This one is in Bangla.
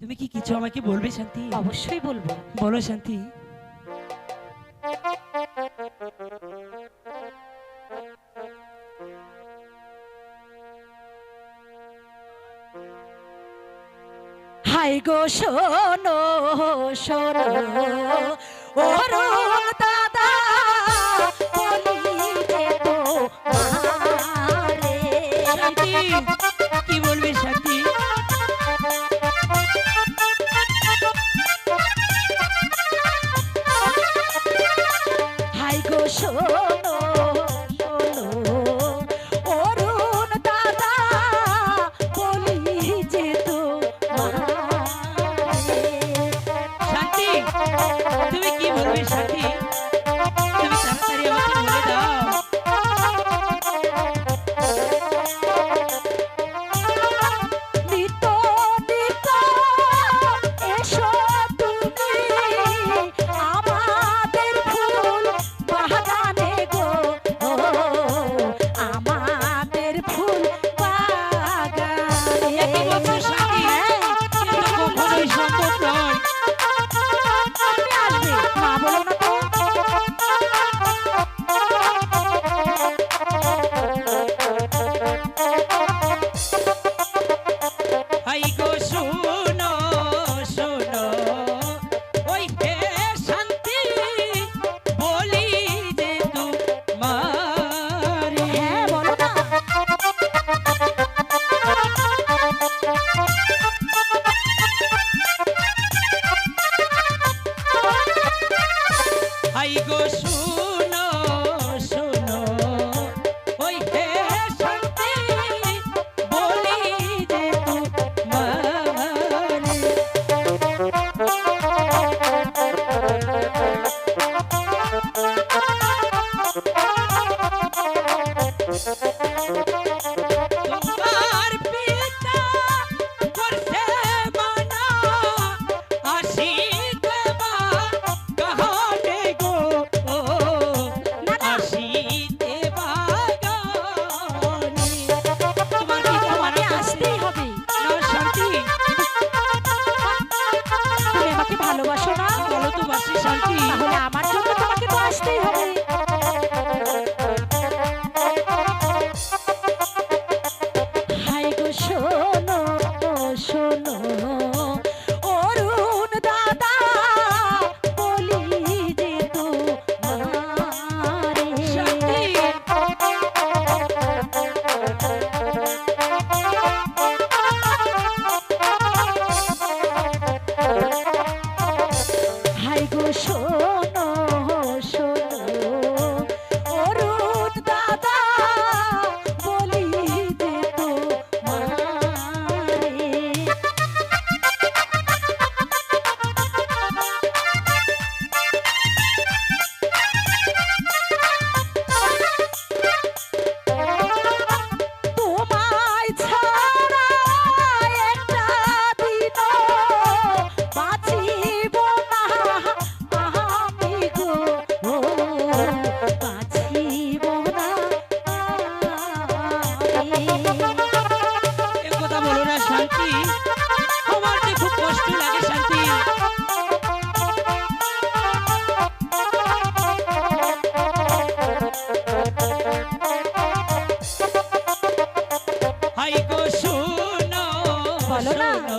তুমি কি কিছু আমাকে বলবে শান্তি? অবশ্যই বলব। বলো শান্তি। হাই গো শোনো শোনো। তুমি কি ভালোবেসে lights. Lolo na.